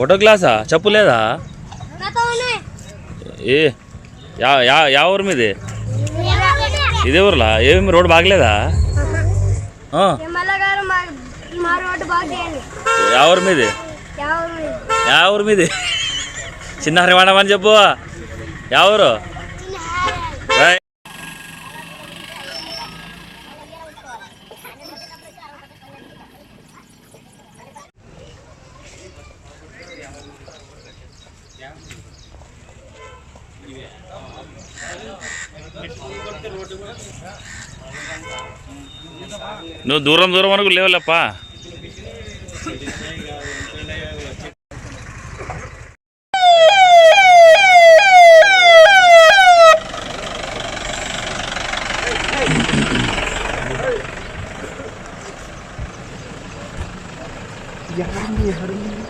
ఒకటో క్లాసా చెప్పు లేదా? ఏ యా యా యా ఊరు మీది? ఇదే ఊర్లా? ఏమి రోడ్డు బాగలేదా? యా ఊరు మీది? యా ఊరు మీది? చిన్న హరివాణం అని చెప్పు. యా ఊరు? నువ్వు దూరం దూరం వరకు లేవలేపా Yeah, I'm.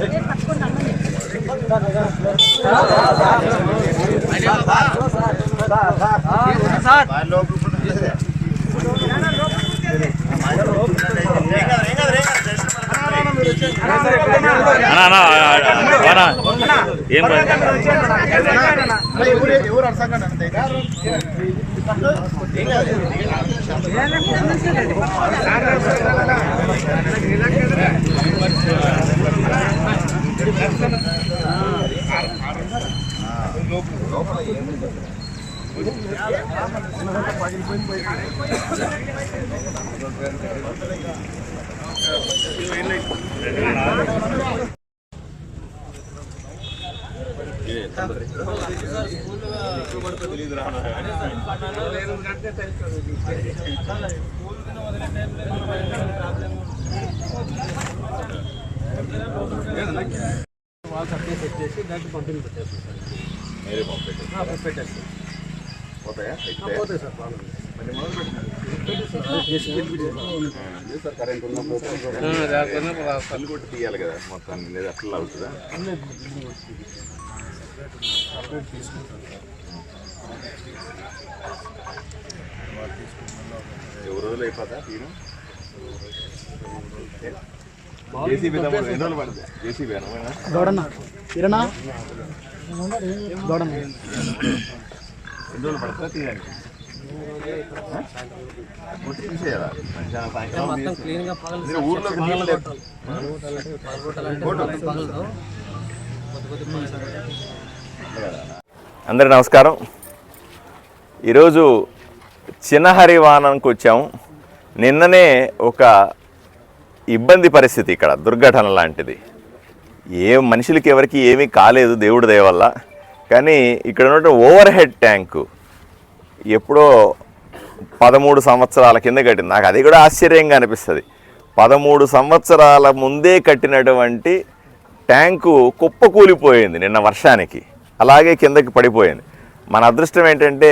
ఏం మొబైల్ అన్నా అన్నా అన్నా ఏం రా- వాళ్ళు సప్లై సెట్ చేసి దాంట్లో పంపిణీ పెట్టేస్తాం సార్ పెట్టేస్తాం పోతాయి సార్ ప్రాబ్లం కొట్టి తీయాలి కదా మొత్తం లేదా అట్లా అవుతుందా ఎవరు రోజులు అయిపోతా తీరు గౌడన్న గౌడన్న ఎన్ని రోజులు పడుతుందా. అందరి నమస్కారం. ఈరోజు చిన్నహరివానంకి వచ్చాము. నిన్ననే ఒక ఇబ్బంది పరిస్థితి ఇక్కడ దుర్ఘటన లాంటిది. ఏ మనుషులకి ఎవరికి ఏమీ కాలేదు దేవుడి దయవల్ల కానీ ఇక్కడ ఉన్న ఓవర్ హెడ్ ట్యాంకు ఎప్పుడో పదమూడు సంవత్సరాల కింద కట్టింది. నాకు అది కూడా ఆశ్చర్యంగా అనిపిస్తుంది. పదమూడు సంవత్సరాల ముందే కట్టినటువంటి ట్యాంకు కుప్పకూలిపోయింది నిన్న వర్షానికి. అలాగే కిందకి పడిపోయింది. మన అదృష్టం ఏంటంటే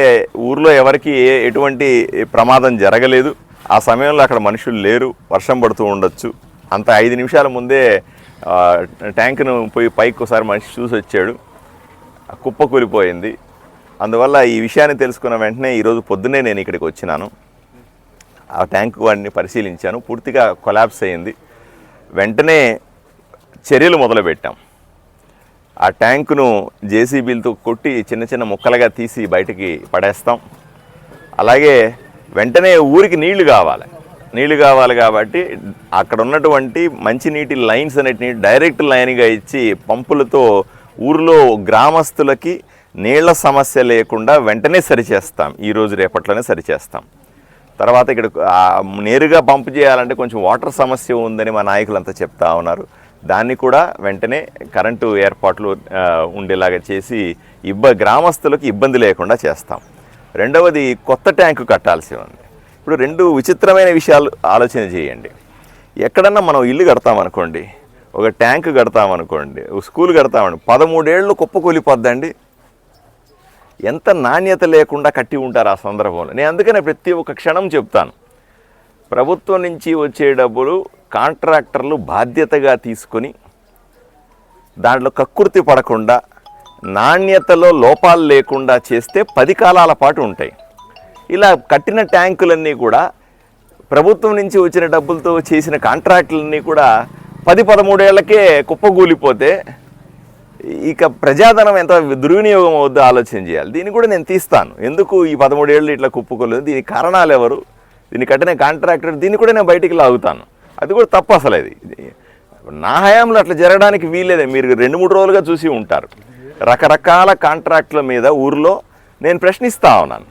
ఊర్లో ఎవరికి ఏ ఎటువంటి ప్రమాదం జరగలేదు. ఆ సమయంలో అక్కడ మనుషులు లేరు వర్షం పడుతూ ఉండొచ్చు. అంత ఐదు నిమిషాల ముందే ట్యాంక్ను పోయి పైకి ఒకసారి మనిషి చూసి వచ్చాడు. కుప్ప కూలిపోయింది. అందువల్ల ఈ విషయాన్ని తెలుసుకున్న వెంటనే ఈరోజు పొద్దున్నే నేను ఇక్కడికి వచ్చినాను. ఆ ట్యాంక్ వాడిని పరిశీలించాను. పూర్తిగా కొలాప్స్ అయింది. వెంటనే చర్యలు మొదలుపెట్టాం. ఆ ట్యాంకును జేసీబీలతో కొట్టి చిన్న చిన్న ముక్కలుగా తీసి బయటికి పడేస్తాం. అలాగే వెంటనే ఊరికి నీళ్ళు కావాలి. నీళ్ళు కావాలి కాబట్టి అక్కడ ఉన్నటువంటి మంచినీటి లైన్స్ అనేటిని డైరెక్ట్ లైన్గా ఇచ్చి పంపులతో ఊరిలో గ్రామస్తులకి నీళ్ళ సమస్య లేకుండా వెంటనే సరిచేస్తాం. ఈరోజు రేపట్లోనే సరిచేస్తాం. తర్వాత ఇక్కడ నేరుగా పంపు చేయాలంటే కొంచెం వాటర్ సమస్య ఉందని మా నాయకులంతా చెప్తా ఉన్నారు. దాన్ని కూడా వెంటనే కరెంటు ఏర్పాట్లు ఉండేలాగా చేసి ఇబ్బ గ్రామస్తులకు ఇబ్బంది లేకుండా చేస్తాం. రెండవది కొత్త ట్యాంకు కట్టాల్సి ఉంది. ఇప్పుడు రెండు విచిత్రమైన విషయాలు ఆలోచన చేయండి. ఎక్కడన్నా మనం ఇల్లు కడతామనుకోండి ఒక ట్యాంక్ కడతామనుకోండి ఒక స్కూల్ కడతామండి పదమూడేళ్ళు కుప్పకూలిపోద్దండి ఎంత నాణ్యత లేకుండా కట్టి ఉంటారు ఆ సందర్భంలో. నేను అందుకనే ప్రతి ఒక్క క్షణం చెప్తాను. ప్రభుత్వం నుంచి వచ్చే డబ్బులు కాంట్రాక్టర్లు బాధ్యతగా తీసుకొని దాంట్లో కక్కుర్తి పడకుండా నాణ్యతలో లోపాలు లేకుండా చేస్తే పది కాలాల పాటు ఉంటాయి. ఇలా కట్టిన ట్యాంకులన్నీ కూడా ప్రభుత్వం నుంచి వచ్చిన డబ్బులతో చేసిన కాంట్రాక్టులన్నీ కూడా పది పదమూడేళ్ళకే కుప్పగూలిపోతే ఇక ప్రజాధనం ఎంత దుర్వినియోగం అవుద్దో ఆలోచన చేయాలి. దీన్ని కూడా నేను తీస్తాను. ఎందుకు ఈ పదమూడేళ్ళు ఇట్లా కుప్పుకోలేదు దీనికి కారణాలు ఎవరు? దీన్ని కట్టిన కాంట్రాక్టర్ దీన్ని కూడా నేను బయటికి లాగుతాను. అది కూడా తప్పు అసలు అది ఇది- నా హయాంలో అట్లా జరగడానికి వీల్లేదే. మీరు రెండు మూడు రోజులుగా చూసి ఉంటారు. రకరకాల కాంట్రాక్టుల మీద ఊర్లో నేను ప్రశ్నిస్తా ఉన్నాను.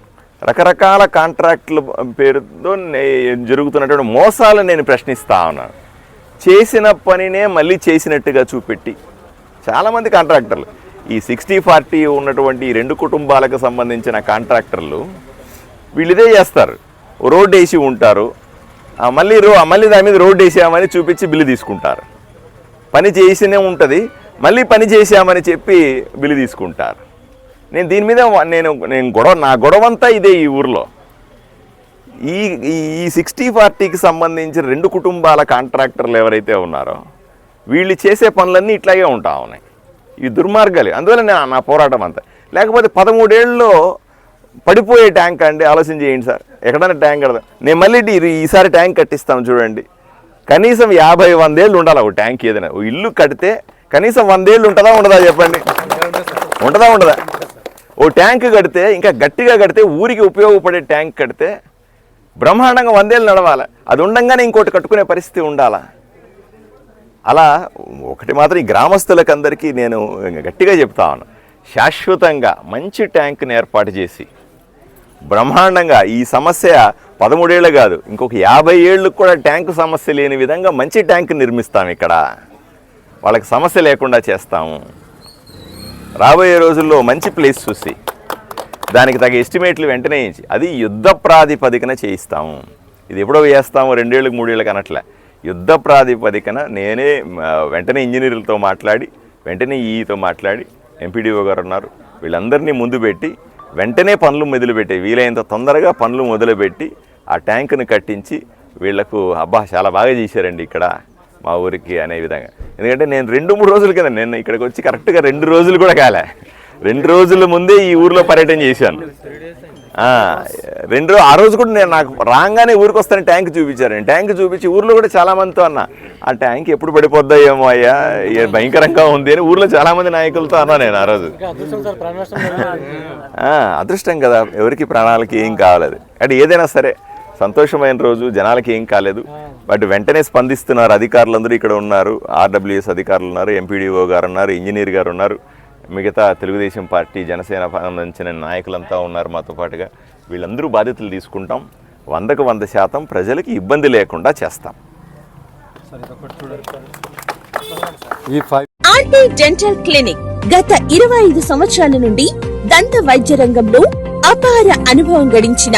రకరకాల కాంట్రాక్టుల పేరుతో నే- జరుగుతున్నటువంటి మోసాలు నేను ప్రశ్నిస్తా ఉన్నాను. చేసిన పనినే మళ్ళీ చేసినట్టుగా చూపెట్టి చాలామంది కాంట్రాక్టర్లు ఈ సిక్స్టీ ఫార్టీ ఉన్నటువంటి ఈ రెండు కుటుంబాలకు సంబంధించిన కాంట్రాక్టర్లు వీళ్ళిదే చేస్తారు. రోడ్డు వేసి ఉంటారు మళ్ళీ రో మళ్ళీ దాని మీద రోడ్డు వేసామని చూపించి బిల్లు తీసుకుంటారు. పని చేసినే ఉంటుంది. మళ్ళీ పని చేసామని చెప్పి బిల్లు తీసుకుంటారు. నేను దీని మీద నేను నేను గొడవ నా గొడవంతా ఇదే ఈ ఊర్లో. ఈ ఈ- సిక్స్టీ ఫార్టీకి సంబంధించిన రెండు కుటుంబాల కాంట్రాక్టర్లు ఎవరైతే ఉన్నారో వీళ్ళు చేసే పనులన్నీ ఇట్లాగే ఉంటా ఉన్నాయి. ఈ దుర్మార్గాలు. అందువల్ల నా- నా పోరాటం అంతా. లేకపోతే పదమూడేళ్ళలో పడిపోయే ట్యాంక్ అండి ఆలోచన చేయండి సార్. ఎక్కడైనా ట్యాంక్ కడదాం నేను మళ్ళీ ఈసారి ట్యాంక్ కట్టిస్తాను చూడండి. కనీసం యాభై వందేళ్ళు ఉండాలి ఒక ట్యాంక్ ఏదైనా. ఓ ఇల్లు కడితే కనీసం వందేళ్ళు ఉంటుందా ఉండదా చెప్పండి? ఉంటుందా ఉండదా? ఓ ట్యాంక్ కడితే ఇంకా గట్టిగా కడితే ఊరికి ఉపయోగపడే ట్యాంక్ కడితే బ్రహ్మాండంగా వందేళ్ళు నడవాలి. అది ఉండంగానే ఇంకోటి కట్టుకునే పరిస్థితి ఉండాలా? అలా ఒకటి మాత్రం ఈ గ్రామస్తులకు అందరికీ నేను గట్టిగా చెప్తా ఉన్నాను శాశ్వతంగా మంచి ట్యాంక్ని ఏర్పాటు చేసి బ్రహ్మాండంగా ఈ సమస్య పదమూడేళ్ళు కాదు ఇంకొక యాభై ఏళ్ళకు కూడా ట్యాంకు సమస్య లేని విధంగా మంచి ట్యాంక్ నిర్మిస్తాం ఇక్కడ. వాళ్ళకి సమస్య లేకుండా చేస్తాము. రాబోయే రోజుల్లో మంచి ప్లేస్ చూసి దానికి తగ్గ ఎస్టిమేట్లు వెంటనే ఇచ్చి అది యుద్ధ ప్రాతిపదికన చేయిస్తాము. ఇది ఎప్పుడో వేస్తాము రెండేళ్ళకి మూడేళ్ళకి అనట్లే. యుద్ధ ప్రాతిపదికన నేనే వెంటనే ఇంజనీర్లతో మాట్లాడి వెంటనే ఈఈతో మాట్లాడి ఎంపీడీఓ గారు ఉన్నారు. వీళ్ళందరినీ ముందు పెట్టి వెంటనే పనులు మొదలుపెట్టే వీలైనంత తొందరగా పనులు మొదలుపెట్టి ఆ ట్యాంకును కట్టించి వీళ్ళకు అబ్బా చాలా బాగా చేశారండి ఇక్కడ. మా ఊరికి అనే విధంగా. ఎందుకంటే నేను రెండు మూడు రోజుల కింద నేను ఇక్కడికి వచ్చి కరెక్ట్గా రెండు రోజులు కూడా కాలే. రెండు రోజుల ముందే ఈ ఊర్లో పర్యటన చేశాను. ఆ, రెండు ఆ రోజు కూడా నేను నాకు రాగానే ఊరికి వస్తాను ట్యాంక్ చూపించారు. ట్యాంక్ చూపించి ఊర్లో కూడా చాలా మందితో అన్న. ఆ ట్యాంక్ ఎప్పుడు పడిపోద్దా ఏమో అయ్యా భయంకరంగా ఉంది అని ఊర్లో చాలా మంది నాయకులతో అన్నా నేను ఆ రోజు. ఆ, అదృష్టం కదా. ఎవరికి ప్రాణాలకి ఏం కావాలది అంటే ఏదైనా సరే సంతోషమైన రోజు జనాలకి ఏం కాలేదు. బట్ వెంటనే స్పందిస్తున్నారు అధికారులందరూ ఇక్కడ ఉన్నారు. ఆర్డబ్ల్యూఎస్ అధికారులు ఉన్నారు ఎంపీడీఓ గారు ఉన్నారు ఇంజనీర్ గారు ఉన్నారు. మిగతా తెలుగుదేశం పార్టీ జనసేన సంబంధించిన నాయకులంతా ఉన్నారు మాతో పాటుగా. వీళ్ళందరూ బాధ్యతలు తీసుకుంటాం. వందకు వంద శాతం ప్రజలకి ఇబ్బంది లేకుండా చేస్తాం. ఈ ఫైవ్ ఆర్టీ డెంటల్ క్లినిక్ గత ఇరవై ఐదు సంవత్సరాల నుండి దంత వైద్య రంగంలో అపార అనుభవం గడించిన